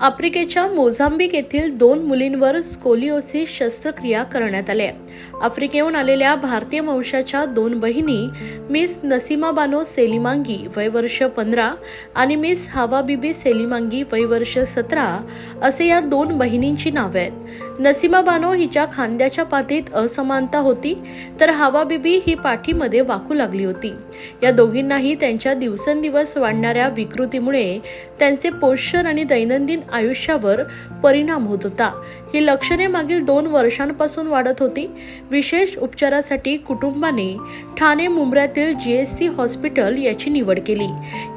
आफ्रिकेच्या मोझांबिक येथील दोन मुलींवर स्कोलिओसिस शस्त्रक्रिया करण्यात आली आफ्रिकेहून आलेल्या भारतीय वंशाच्या दोन बहिणी मिस नसीमा बानो सेलिमांगी वय वर्ष पंधरा आणि मिस हवाबिबी सेलिमांगी वय वर्ष सतरा असे या दोन बहिणींची नावे आहेत. नसीमा बानो हिच्या खांद्याच्या पाठीत असमानता होती तर हवाबिबी ही पाठीमध्ये वाकू लागली होती. या दोघींनाही त्यांच्या दिवसेंदिवस वाढणाऱ्या विकृतीमुळे त्यांचे पोषण आणि दैनंदिन आयुष्यावर परिणाम होत होता. ही लक्षणे मागील दोन वर्षांपासून वाढत होती. विशेष उपचारासाठी कुटुंबाने ठाणे मुंब्र्यातील सी हॉस्पिटल याची निवड केली.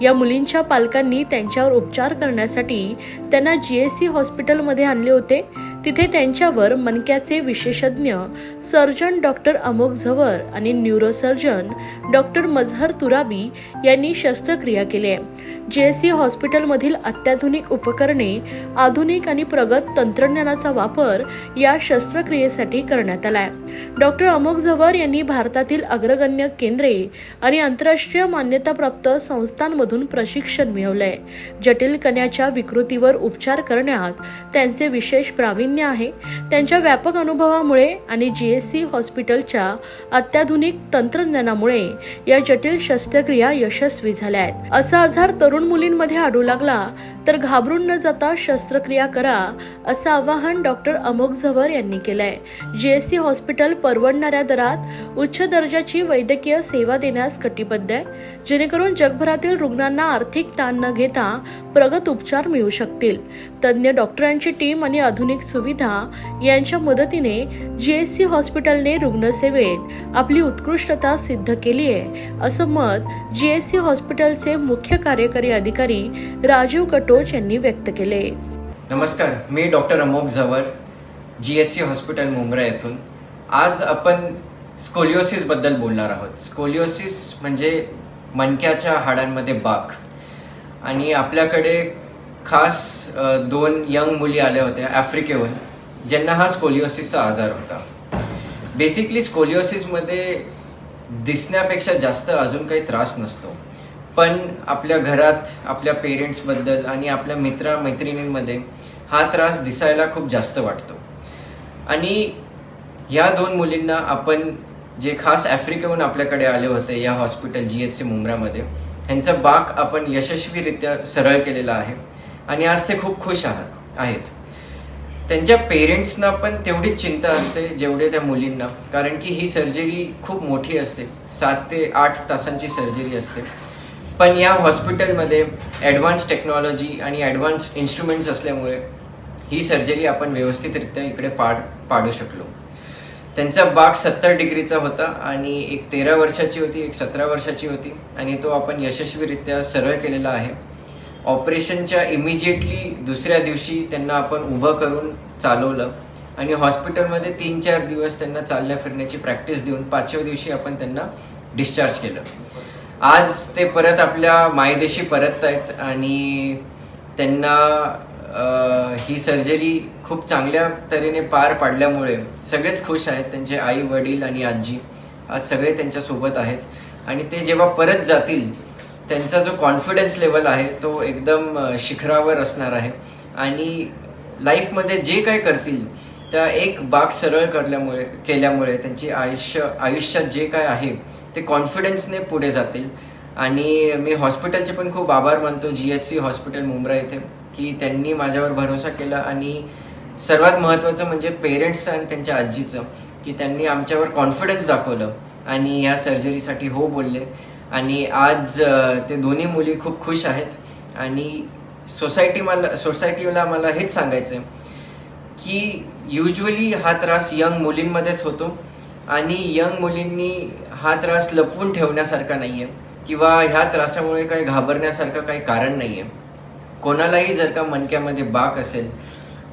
या मुलींच्या पालकांनी त्यांच्यावर उपचार करण्यासाठी त्यांना जी एस सी हॉस्पिटलमध्ये आणले होते. तिथे त्यांच्यावर मनक्याचे विशेषज्ञ सर्जन डॉक्टर अमोक झवर आणि न्यूरोसर्जन डॉक्टर मझहर तुराबी यांनी शस्त्रक्रिया केली आहे. जेएससी हॉस्पिटलमधील अत्याधुनिक उपकरणे आधुनिक आणि प्रगत तंत्रज्ञानाचा वापर या शस्त्रक्रियेसाठी करण्यात आलाय डॉक्टर अमोक झवर यांनी भारतातील अग्रगण्य केंद्रे आणि आंतरराष्ट्रीय मान्यताप्राप्त संस्थांमधून प्रशिक्षण मिळवलंय. जटिल कण्याच्या विकृतीवर उपचार करण्यात त्यांचे विशेष प्रावीण्य आहे. त्यांच्या व्यापक अनुभवामुळे आणि जी एस सी हॉस्पिटलच्या अत्याधुनिक तंत्रज्ञानामुळे या जटिल शस्त्रक्रिया यशस्वी झाल्या आहेत असा आजार तरुण मुलींमध्ये आढळू लागला तर घाबरून न जाता शस्त्रक्रिया करा असं आवाहन डॉक्टर अमोक झवर यांनी केलंय. जीएससी हॉस्पिटल परवडणाऱ्या दरात उच्च दर्जाची वैद्यकीय सेवा देण्यास कटिबद्ध आहे. जेणेकरून जगभरातील रुग्णांना आर्थिक ताण न घेता प्रगत उपचार मिळू शकतील. तज्ज्ञ डॉक्टरांची टीम आणि आधुनिक सुविधा यांच्या मदतीने जी एस सी हॉस्पिटलने रुग्णसेवेत आपली उत्कृष्टता सिद्ध केली आहे असं मत जी एस सी हॉस्पिटलचे मुख्य कार्यकारी अधिकारी राजीव कटोच यांनी व्यक्त केले. नमस्कार मी doctor Amok Zawar G H C hospital Mumbra येथून. आज आपण स्कोलिओसिसबद्दल बोलणार आहोत. स्कोलिओसिस म्हणजे मणक्याच्या हाडांमध्ये बाक. आणि आपल्याकडे खास दोन यंग मुली आल्या होत्या आफ्रिकेहून ज्यांना हा स्कोलिओसिसचा आजार होता. बेसिकली स्कोलिओसिसमध्ये दिसण्यापेक्षा जास्त अजून काही त्रास नसतो. पण आपल्या घरात आपल्या पेरेंट्सबद्दल आणि आपल्या मित्रमैत्रिणींमध्ये हा त्रास दिसायला खूप जास्त वाटतो. आणि ह्या दोन मुलींना आपण जे खास आफ्रिकेहून आपल्याकडे आले होते या हॉस्पिटल जी एच सी मुंब्रामध्ये ह्यांचा बाक आपण यशस्वीरित्या सरळ केलेला आहे. आणि आज ते खूप खुश आहात आहेत. त्यांच्या पेरेंट्सना पण तेवढीच चिंता असते जेवढे त्या मुलींना. कारण की ही सर्जरी खूप मोठी असते. सात ते आठ तासांची सर्जरी असते. पण या हॉस्पिटलमध्ये ॲडव्हान्स टेक्नॉलॉजी आणि ॲडव्हान्स इन्स्ट्रुमेंट्स असल्यामुळे ही सर्जरी आपण व्यवस्थितरित्या इकडे पाड पाडू शकलो. त्यांचा बाग सत्तर डिग्रीचा होता आणि एक तेरा वर्षाची होती एक सतरा वर्षाची होती आणि तो आपण यशस्वीरित्या सरळ केलेला आहे. ऑपरेशनच्या इमिजिएटली दुसऱ्या दिवशी त्यांना आपण उभं करून चालवलं आणि हॉस्पिटलमध्ये तीन चार दिवस त्यांना चालण्या फिरण्याची प्रॅक्टिस देऊन पाचव्या दिवशी आपण त्यांना डिस्चार्ज केलं. आज ते परत आपल्या मायदेशी परत आहेत आणि त्यांना ही सर्जरी खूप चांगल्या तऱ्हेने पार पाडल्यामुळे सगळेच खुश आहेत. त्यांचे आई वडील आणि आजी आज सगळे त्यांच्यासोबत आहेत. आणि ते जेव्हा परत जातील त्यांचा जो कॉन्फिडन्स लेवल आहे तो एकदम शिखरावर असणार आहे. आणि लाईफमध्ये जे काय करतील त्या एक बाग सरळ करल्यामुळे केल्यामुळे त्यांची आयुष्य आयुष्यात जे काय आहे ते कॉन्फिडन्सने पुढे जातील. आणि मी हॉस्पिटलचे पण खूप आभार मानतो. G H C hospital Mumbra येथे की त्यांनी माझ्यावर भरोसा केला आणि सर्वात महत्त्वाचं म्हणजे पेरेंट्सचं आणि त्यांच्या आजीचं की त्यांनी आमच्यावर कॉन्फिडन्स दाखवलं आणि ह्या सर्जरीसाठी हो बोलले. आणि आज ते दोन्ही मुली खूप खुश आहेत आणि सोसायटी मला सोसायटीला मला हेच सांगायचं आहे की युजली हा त्रास यंग मुलींमध्येच होतो आणि यंग मुलींनी हा त्रास लपवून ठेवण्यासारखा नाही आहे किंवा ह्या त्रासामुळे काही घाबरण्यासारखं काही कारण नाही आहे कोणालाही जर का मनक्यामध्ये बाक असेल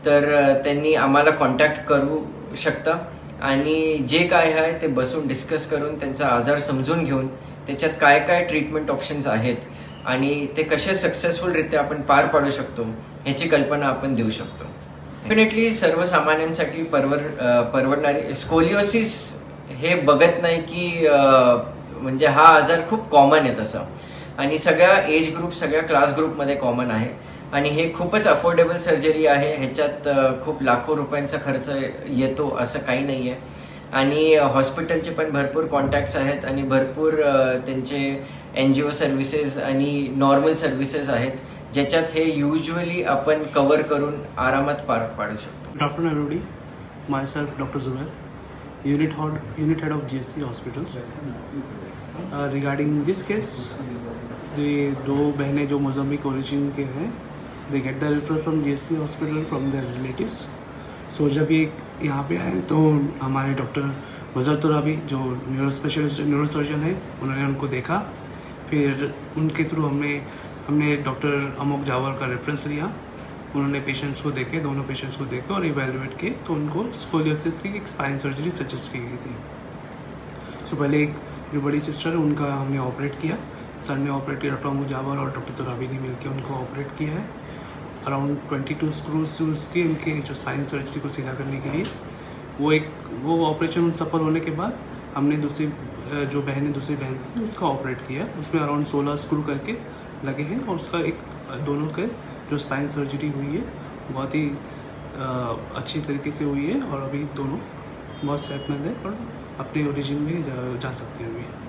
तर त्यांनी आम्हाला कॉन्टॅक्ट करू शकता. आणि जे काय आहे ते बसून डिस्कस करून त्यांचा आजार समजून घेऊन त्याच्यात काय काय ट्रीटमेंट ऑप्शन्स आहेत आणि ते कसे सक्सेसफुलरित्या आपण पार पाडू शकतो ह्याची कल्पना आपण देऊ शकतो. डेफिनेटली सर्वसामान्यांसाठी परवर परवडणारी स्कोलिओसिस हे बघत नाही की म्हणजे हा आजार खूप कॉमन आहे तसा. आणि सगळ्या एज ग्रुप सगळ्या क्लास ग्रुपमध्ये कॉमन आहे आणि हे खूपच अफोर्डेबल सर्जरी आहे ह्याच्यात खूप लाखो रुपयांचा खर्च येतो असं काही नाही आहे आणि हॉस्पिटलचे पण भरपूर कॉन्टॅक्ट्स आहेत आणि भरपूर त्यांचे एन जी ओ सर्व्हिसेस आणि नॉर्मल सर्व्हिसेस आहेत ज्याच्यात हे युजली आपण कवर करून आरामात पार पाडू शकतो doctor Good afternoon, everybody. Doctor Dr. Unit unit unit unit of of S C Uh, regarding this case the दो बहनें जो मोजाम्बिक ओरिजिन के हैं they get the refer from GSC hospital from their relatives so जब ये यहाँ पे आए तो हमारे डॉक्टर मजर तुराबी जो न्यूरो स्पेशलिस्ट न्यूरो सर्जन है उन्होंने उनको देखा। फिर उनके थ्रू हमने हमने डॉक्टर अमोक जावर का रेफरेंस लिया। उन्होंने पेशेंट्स को देखे दोनों पेशेंट्स को देखे और इवेलुएट किए तो उनको स्कोलियोसिस की एक स्पाइन सर्जरी सजेस्ट की गई थी। सो so, पहले एक जो बड़ी सिस्टर है उनका हमने ऑपरेट किया। सर ने ऑपरेट किया डॉक्टर अमोक जावर और डॉक्टर तुराबी ने मिलकर उनको ऑपरेट किया है। अराउंड ट्वेंटी टू स्क्रूज उसके उनके जो स्पाइन सर्जरी को सीधा करने के लिए। वो एक वो ऑपरेशन सफल होने के बाद हमने दूसरी जो बहन है दूसरी बहन थी उसका ऑपरेट किया। उसमें अराउंड सोलह स्क्रू करके लगे हैं और उसका एक दोनों के जो स्पाइन सर्जरी हुई है बहुत ही अच्छी तरीके से हुई है और अभी दोनों बहुत सेहतमंद है और अपने ओरिजिन में जा, जा सकते हैं अभी।